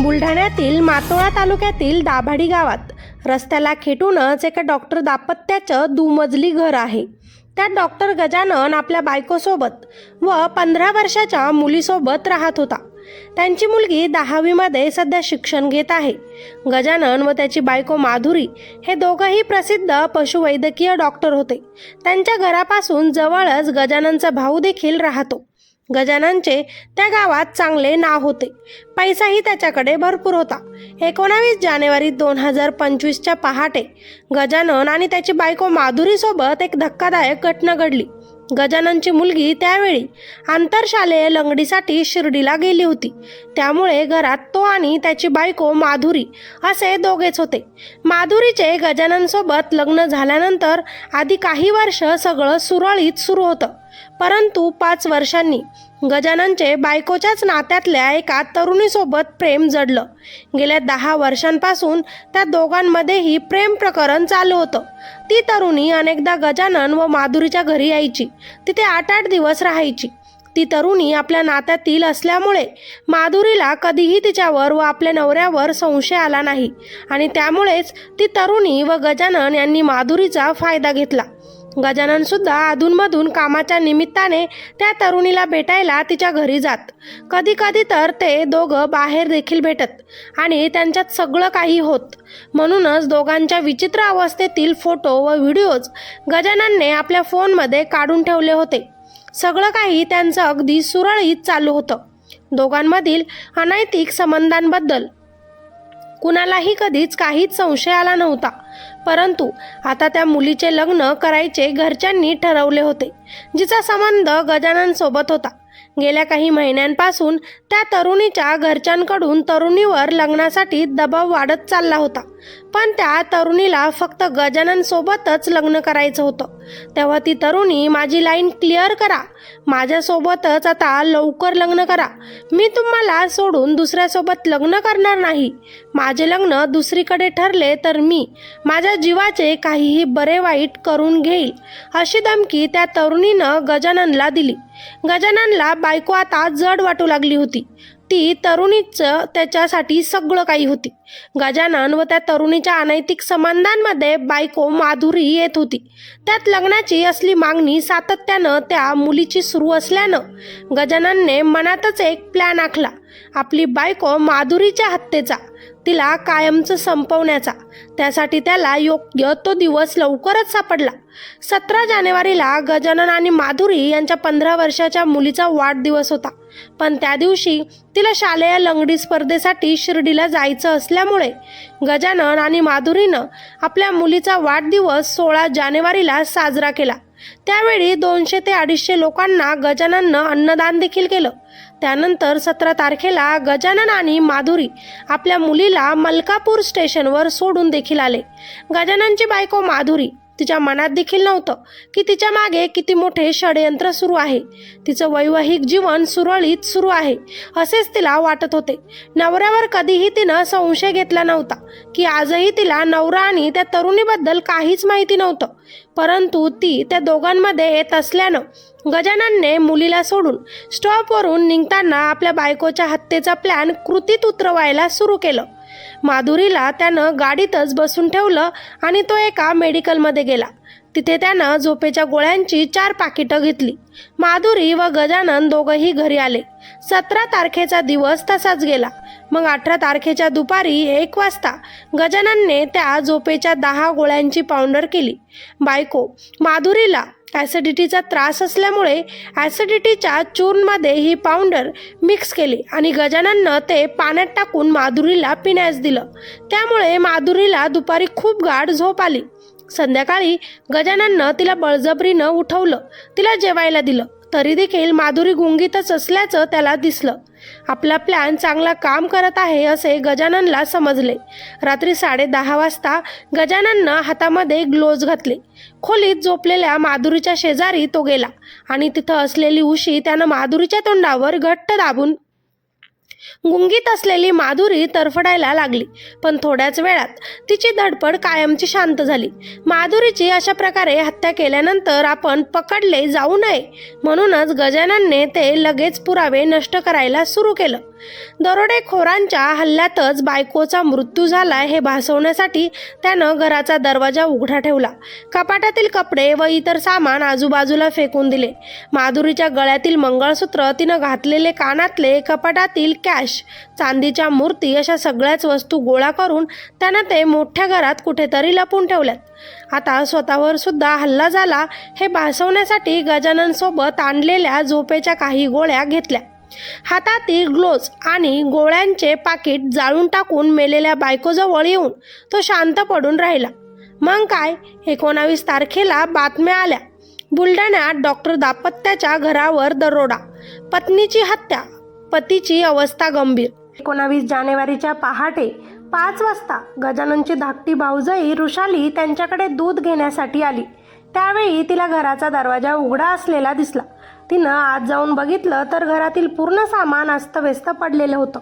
बुलढाण्यातील मातोळा तालुक्यातील दाभाडी गावात. रस्त्याला खेटूनच एका डॉक्टर दाम्पत्याचं दुमजली घर आहे. त्यात डॉक्टर गजानन आपल्या बायकोसोबत व पंधरा वर्षाच्या मुलीसोबत राहत होता. त्यांची मुलगी दहावीमध्ये सध्या शिक्षण घेत आहे. गजानन व त्याची बायको माधुरी हे दोघंही प्रसिद्ध पशुवैद्यकीय डॉक्टर होते. त्यांच्या घरापासून जवळच गजाननचा भाऊ देखील राहतो. गजाननचे त्या गावात चांगले नाव होते. पैसाही त्याच्याकडे भरपूर होता. एकोणावीस जानेवारी दोन हजार पंचवीसच्या पहाटे गजानन आणि त्याची बायको माधुरीसोबत एक धक्कादायक घटना घडली. गजाननची मुलगी त्यावेळी आंतरशालेय लंगडीसाठी शिर्डीला गेली होती. त्यामुळे घरात तो आणि त्याची बायको माधुरी असे दोघेच होते. माधुरीचे गजाननसोबत लग्न झाल्यानंतर आधी काही वर्ष सगळं सुरळीत सुरू होतं. परंतु पाच वर्षांनी गजाननचे बायकोच्याच नात्यातल्या एका तरुणीसोबत प्रेम जडलं. गेल्या दहा वर्षांपासून त्या दोघांमध्येही प्रेम प्रकरण चालू होतं. ती तरुणी अनेकदा गजानन व माधुरीच्या घरी यायची. तिथे आठ आठ दिवस राहायची. ती तरुणी आपल्या नात्यातील असल्यामुळे माधुरीला कधीही तिच्यावर व आपल्या नवऱ्यावर संशय आला नाही आणि त्यामुळेच ती तरुणी व गजानन यांनी माधुरीचा फायदा घेतला. गजानन सुद्धा अधूनमधून कामाच्या निमित्ताने त्या तरुणीला भेटायला तिच्या घरी जात. कधी कधी तर ते दोघं बाहेर देखील भेटत आणि त्यांच्यात सगळं काही होत. म्हणूनच दोघांच्या विचित्र अवस्थेतील फोटो व व्हिडिओज गजाननने आपल्या फोनमध्ये काढून ठेवले होते. सगळं काही त्यांचं अगदी सुरळीत चालू होतं. दोघांमधील अनैतिक संबंधांबद्दल कुणालाही कधीच काहीच संशय आला नव्हता. परंतु आता त्या मुलीचे लग्न करायचे घरच्यांनी ठरवले होते जिचा संबंध गजाननसोबत होता. गेल्या काही महिन्यांपासून त्या तरुणीच्या घरच्यांकडून तरुणीवर लग्नासाठी दबाव वाढत चालला होता. पण त्या तरुणीला फक्त गजाननसोबतच लग्न करायचं होतं. तेव्हा ती तरुणी माझी लाईन क्लिअर करा. माझ्यासोबतच आता लवकर लग्न करा. मी तुम्हाला सोडून दुसऱ्यासोबत लग्न करणार नाही. माझे लग्न दुसरीकडे ठरले तर मी माझ्या जीवाचे काहीही बरे वाईट करून घेईल अशी धमकी त्या तरुणीनं गजाननला दिली. गजाननला बायको आता जड वाटू लागली होती. ती तरुणीचं त्याच्यासाठी सगळं काही होती. गजानन व त्या तरुणीच्या अनैतिक संबंधांमध्ये बायको माधुरी येत होती. त्यात लग्नाची असली मागणी सातत्यानं त्या मुलीची सुरू असल्यानं गजाननने मनातच एक प्लॅन आखला. आपली बायको माधुरीच्या हत्येचा तिला कायमचं संपवण्याचा. त्यासाठी त्याला योग्य तो दिवस लवकरच सापडला. सतरा जानेवारीला गजानन आणि माधुरी यांच्या पंधरा वर्षाच्या मुलीचा वाढदिवस होता. पण त्या दिवशी तिला शालेय लंगडी स्पर्धेसाठी शिर्डीला जायचं असल्यामुळे गजानन आणि माधुरीनं आपल्या मुलीचा वाढदिवस सोळा जानेवारीला साजरा केला. त्यावेळी दोनशे ते अडीचशे लोकांना गजानननं अन्नदान देखील केलं. त्यानंतर सतरा तारखेला गजानन आणि माधुरी आपल्या मुलीला मलकापूर स्टेशनवर सोडून देखील आले. गजाननची बायको माधुरी तिच्या मनात देखील नव्हतं की तिच्यामागे किती मोठे षडयंत्र सुरू आहे. तिचं वैवाहिक जीवन सुरळीत सुरू आहे असेच तिला वाटत होते. नवऱ्यावर कधीही तिनं संशय घेतला नव्हता की आजही तिला नवरा आणि त्या तरुणीबद्दल काहीच माहिती नव्हतं. परंतु ती त्या दोघांमध्ये येत असल्यानं गजाननने मुलीला सोडून स्टॉपवरून निघताना आपल्या बायकोच्या हत्येचा प्लॅन कृतीत उतरवायला सुरू केलं. माधुरीला त्यानं गाडीतच बसून ठेवलं आणि तो एका मेडिकलमध्ये गेला. तिथे त्यानं झोपेच्या गोळ्यांची चार पाकिटं घेतली. माधुरी व गजानन दोघंही घरी आले. सतरा तारखेचा दिवस तसाच गेला. मग अठरा तारखेच्या दुपारी एक वाजता गजाननने त्या झोपेच्या दहा गोळ्यांची पावडर केली. बायको माधुरीला ॲसिडिटीचा त्रास असल्यामुळे ॲसिडिटीच्या चूर्णमध्ये ही पावडर मिक्स केली आणि गजानननं ते पाण्यात टाकून माधुरीला पिण्यास दिलं. त्यामुळे माधुरीला दुपारी खूप गाढ झोप आली. संध्याकाळी गजानननं तिला बळजबरीनं उठवलं. तिला जेवायला दिलं. तरी देखील माधुरी गुंगीतच असल्याचं त्याला दिसलं. आपला प्लॅन चांगला काम करत आहे असे गजाननला समजले. रात्री साडे दहा वाजता गजानननं हातामध्ये ग्लोज घातले. खोलीत झोपलेल्या माधुरीच्या शेजारी तो गेला आणि तिथं असलेली उशी त्यानं माधुरीच्या तोंडावर घट्ट दाबून गुंगीत असलेली माधुरी तरफडायला लागली. पण थोड्याच वेळात तिची धडपड कायमची शांत झाली. माधुरीची अशा प्रकारे हत्या केल्यानंतर आपण पकडले जाऊ नये म्हणूनच गजाननने ते लगेच पुरावे नष्ट करायला सुरू केलं. दरोडेखोरांच्या हल्ल्यातच बायकोचा मृत्यू झाला हे भासवण्यासाठी त्यानं घराचा दरवाजा उघडा ठेवला. कपाटातील कपडे व इतर सामान आजूबाजूला फेकून दिले. माधुरीच्या गळ्यातील मंगळसूत्र तिनं घातलेले कानातले कपाटातील कॅश चांदीच्या मूर्ती अशा सगळ्याच वस्तू गोळा करून त्यानं ते मोठ्या घरात कुठेतरी लपून ठेवल्यात. आता स्वतःवर सुद्धा हल्ला झाला हे भासवण्यासाठी गजानन सोबत आणलेल्या झोपेच्या काही गोळ्या घेतल्या. हातातील ग्लोव्ज आणि गोळ्यांचे पाकिट जाळून टाकून मेलेल्या बायकोजवळ येऊन तो शांत पडून राहिला. मग काय? एकोणावीस तारखेला बातम्या आल्या. बुलढाण्यात डॉक्टर दाम्पत्याच्या घरावर दरोडा पत्नीची हत्या पतीची अवस्था गंभीर. एकोणावीस जानेवारीच्या पहाटे पाच वाजता गजाननची धाकटी भाऊजाई ऋषाली त्यांच्याकडे दूध घेण्यासाठी आली. त्यावेळी तिला घराचा दरवाजा उघडा असलेला दिसला. तिनं आत जाऊन बघितलं तर घरातील पूर्ण सामान अस्तव्यस्त पडलेलं होतं.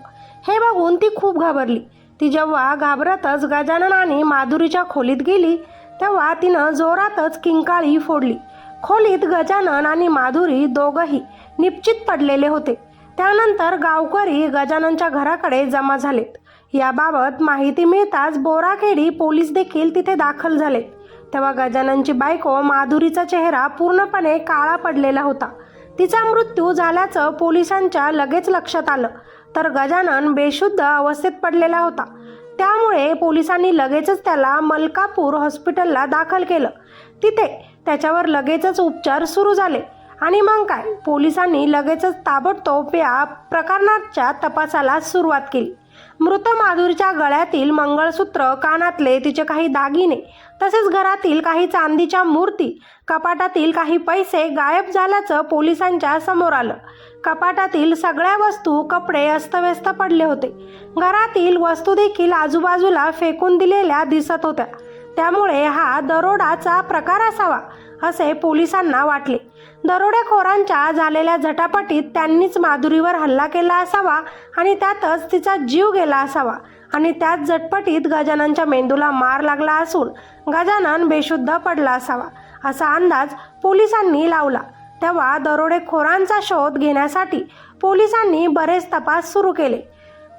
हे बघून ती खूप घाबरली. ती जेव्हा घाबरतच गजानन आणि माधुरीच्या खोलीत गेली तेव्हा तिनं जोरातच किंकाळी फोडली. खोलीत गजानन आणि माधुरी दोघंही निश्चित पडलेले होते. त्यानंतर गावकरी गजाननच्या घराकडे जमा झालेत. याबाबत माहिती मिळताच बोराखेडी पोलीस देखील तिथे दाखल झाले तेव्हा गजाननची बायको माधुरीचा चेहरा पूर्णपणे काळा पडलेला होता. तिचा मृत्यू झाल्याचं पोलिसांच्या लगेच लक्षात आलं. तर गजानन बेशुद्ध अवस्थेत पडलेला होता. त्यामुळे पोलिसांनी लगेचच त्याला मलकापूर हॉस्पिटलला दाखल केलं. तिथे त्याच्यावर लगेचच उपचार सुरू झाले. आणि मग काय? पोलिसांनी लगेचच ताबडतोब या प्रकरणाच्या तपासाला सुरुवात केली. मृत माधुरीच्या गळ्यातील मंगळसूत्र कानातले तिचे काही दागिने तसेच घरातील काही चांदीच्या मूर्ती कपाटातील काही पैसे गायब झाल्याचं पोलिसांच्या समोर आलं. कपाटातील सगळ्या वस्तू कपडे अस्तव्यस्त पडले होते. घरातील वस्तू देखील आजूबाजूला फेकून दिलेल्या दिसत होत्या. त्यामुळे हा दरोडाचा प्रकार असावा असे पोलिसांना वाटले. दरोडेखोरांच्या झालेल्या झटापटीत त्यांनीच माधुरीवर हल्ला केला असावा आणि त्यातच तिचा जीव गेला असावा आणि त्याच झटपटीत गजाननच्या मेंदूला मार लागला असून गजानन बेशुद्ध पडला असावा असा अंदाज पोलिसांनी लावला. तेव्हा दरोडेखोरांचा शोध घेण्यासाठी पोलिसांनी बरेच तपास सुरू केले.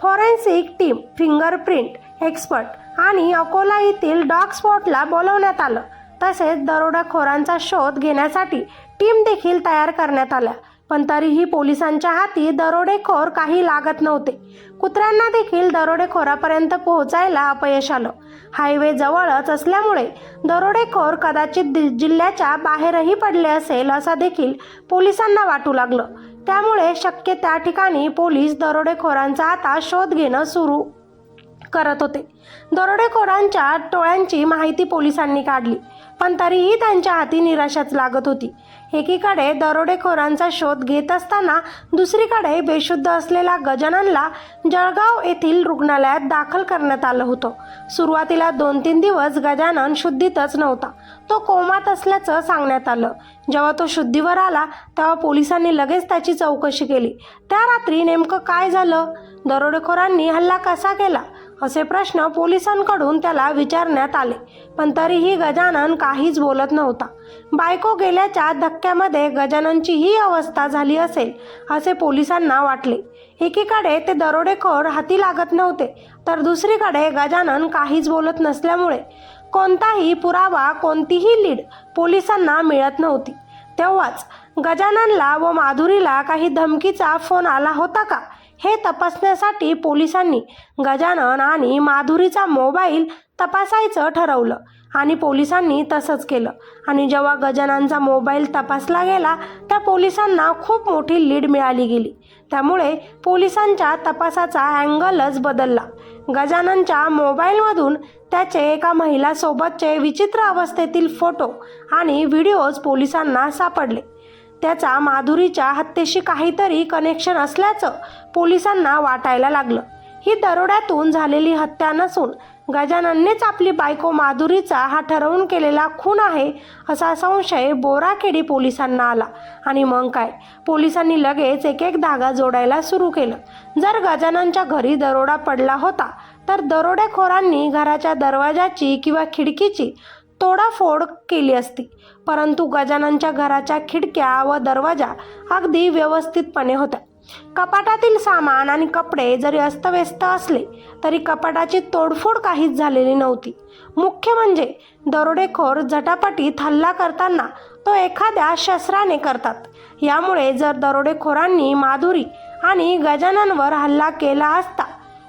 फॉरेन्सिक टीम फिंगरप्रिंट एक्सपर्ट आणि अकोला येथील डॉग स्पॉटला बोलवण्यात आलं. तसेच दरोडाखोरांचा शोध घेण्यासाठी टीम देखील तयार करण्यात आल्या. पण तरीही पोलिसांच्या हाती दरोडेखोर काही लागत नव्हते. कुत्र्यांना देखील दरोडेखोरापर्यंत पोहोचायला अपयश आलं. हायवे जवळच असल्यामुळे दरोडेखोर कदाचित दि- जिल्ह्याच्या बाहेरही पडले असेल असं देखील पोलिसांना वाटू लागलं. त्यामुळे शक्य त्या ठिकाणी पोलीस दरोडेखोरांचा आता शोध घेणं सुरू करत होते. दरोडेखोरांच्या टोळ्यांची माहिती पोलिसांनी काढली पण तरीही त्यांच्या हाती निराशाच लागत होती. एकीकडे दरोडेखोरांचा शोध घेत असताना दुसरीकडे बेशुद्ध असलेला गजाननला जळगाव येथील रुग्णालयात दाखल करण्यात आलं होतं. सुरुवातीला दोन तीन दिवस गजानन शुद्धीतच नव्हता. तो कोमात असल्याचं सांगण्यात आलं. जेव्हा तो शुद्धीवर आला तेव्हा पोलिसांनी लगेच त्याची चौकशी केली. त्या रात्री नेमकं काय झालं? दरोडेखोरांनी हल्ला कसा केला? असे प्रश्न पोलिसांकडून त्याला विचारण्यात आले. पण तरीही गजानन काहीच बोलत नव्हता. बायको गेल्याच्या धक्क्यामध्ये गजाननची ही अवस्था झाली असेल असे पोलिसांना वाटले. एकीकडे ते दरोडेखोर हाती लागत नव्हते तर दुसरीकडे गजानन काहीच बोलत नसल्यामुळे कोणताही पुरावा कोणतीही लीड पोलिसांना मिळत नव्हती. तेव्हाच गजाननला व माधुरीला काही धमकीचा फोन आला होता का? हे तपासण्यासाठी पोलिसांनी गजानन आणि माधुरीचा मोबाईल तपासायचं ठरवलं आणि पोलिसांनी तसंच केलं. आणि जेव्हा गजाननचा मोबाईल तपासला गेला त्या पोलिसांना खूप मोठी लीड मिळाली गेली. त्यामुळे पोलिसांच्या तपासाचा अँगलच बदलला. गजाननच्या मोबाईलमधून त्याचे एका महिलासोबतचे विचित्र अवस्थेतील फोटो आणि व्हिडिओज पोलिसांना सापडले. त्याचा माधुरीच्या हत्येशी काहीतरी कनेक्शन असल्याचं पोलिसांना वाटायला लागलं. ही दरोड्यातून झालेली हत्या नसून गजानननेच आपली बायको माधुरीचा हा ठरवून केलेला खून आहे असा संशय बोराखेडी पोलिसांना आला. आणि मग काय? पोलिसांनी लगेच एक एक धागा जोडायला सुरू केलं. जर गजाननच्या घरी दरोडा पडला होता तर दरोडेखोरांनी घराच्या दरवाजाची किंवा खिडकीची तोडाफोड केली असती. परंतु गजाननच्या घराच्या खिडक्या व दरवाजा अगदी व्यवस्थितपणे होत्या. कपाटातील सामान आणि कपडे जरी अस्तव्यस्त असले तरी कपाटाची तोडफोड काहीच झालेली नव्हती. मुख्य म्हणजे दरोडेखोर झटापटीत हल्ला करताना तो एखाद्या शस्त्राने करतात. यामुळे जर दरोडेखोरांनी माधुरी आणि गजाननवर हल्ला केला असता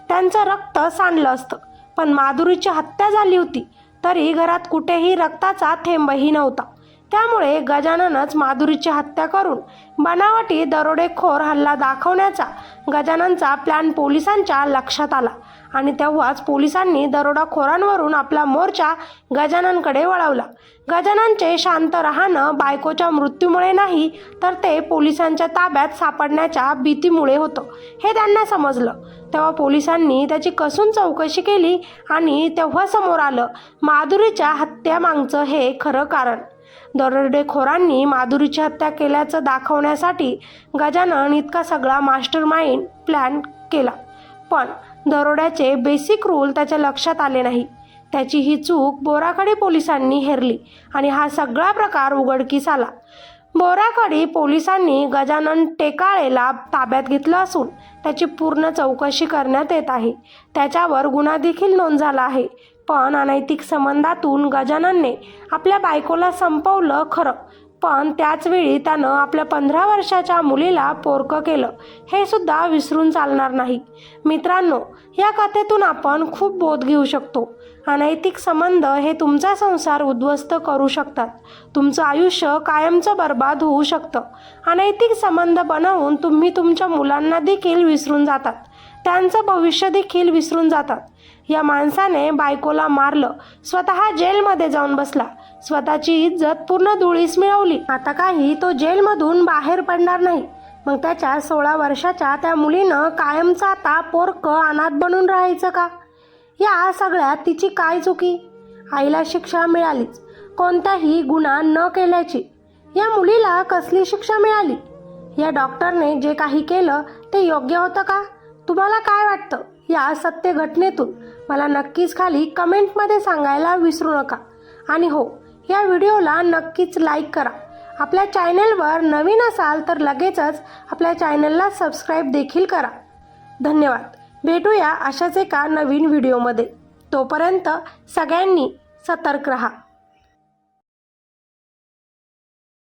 त्यांचं रक्त सांडलं असतं. पण माधुरीची हत्या झाली होती तरी घरात कुठेही रक्ताचा थेंबही नव्हता. त्यामुळे गजाननच माधुरीची हत्या करून बनावटी दरोडेखोर हल्ला दाखवण्याचा गजाननचा प्लॅन पोलिसांच्या लक्षात आला. आणि तेव्हाच पोलिसांनी दरोडाखोरांवरून आपला मोर्चा गजाननकडे वळवला. गजाननचे शांत राहणं बायकोच्या मृत्यूमुळे नाही तर ते पोलिसांच्या ताब्यात सापडण्याच्या भीतीमुळे होतं हे त्यांना समजलं. तेव्हा पोलिसांनी त्याची कसून चौकशी केली आणि तेव्हा समोर आलं माधुरीच्या हत्यामागचं हे खरं कारण. दरोडेखोरांनी माधुरीची हत्या केल्याचं दाखवण्यासाठी गजानन इतका सगळा मास्टर माइंड प्लॅन केला. पण दरोड्याचे बेसिक रूल त्याच्या लक्षात आले नाही. त्याची ही चूक बोराखडी पोलिसांनी हेरली आणि हा सगळा प्रकार उघडकीस आला. बोराखडी पोलिसांनी गजानन टेकाळेला ताब्यात घेतलं असून त्याची पूर्ण चौकशी करण्यात येत आहे. त्याच्यावर गुन्हा देखील नोंद झाला आहे. पण अनैतिक संबंधातून गजाननने आपल्या बायकोला संपवलं खरं. पण त्याचवेळी त्यानं आपल्या पंधरा वर्षाच्या मुलीला पोरकं केलं. हे सुद्धा विसरून चालणार नाही. मित्रांनो या कथेतून आपण खूप बोध घेऊ शकतो. अनैतिक संबंध हे तुमचा संसार उद्ध्वस्त करू शकतात. तुमचं आयुष्य कायमचं बर्बाद होऊ शकतं. अनैतिक संबंध बनवून तुम्ही तुमच्या मुलांना देखील विसरून जातात. त्यांचं भविष्य देखील विसरून जातात. या माणसाने बायकोला मारलं. स्वतः जेलमध्ये जाऊन बसला. स्वतःची इज्जत पूर्ण धुळीस मिळवली. आता काही तो जेलमधून बाहेर पडणार नाही. मग त्याच्या सोळा वर्षाच्या त्या मुलीनं कायमचा आता पोरक अनाथ बनून राहायचं का? या सगळ्यात तिची काय चुकी? आईला शिक्षा मिळालीच. कोणताही गुन्हा न केल्याची. या मुलीला कसली शिक्षा मिळाली? या डॉक्टरने जे काही केलं ते योग्य होतं का? तुम्हाला काय वाटतं? या सत्य घटनेतून मला नक्कीच खाली कमेंटमध्ये सांगायला विसरू नका. आणि हो या व्हिडिओला नक्कीच लाईक करा. आपल्या चॅनेलवर नवीन असाल तर लगेचच आपल्या चॅनलला सबस्क्राईब देखील करा. धन्यवाद. भेटूया अशाच एका नवीन व्हिडिओमध्ये. तोपर्यंत सगळ्यांनी सतर्क रहा.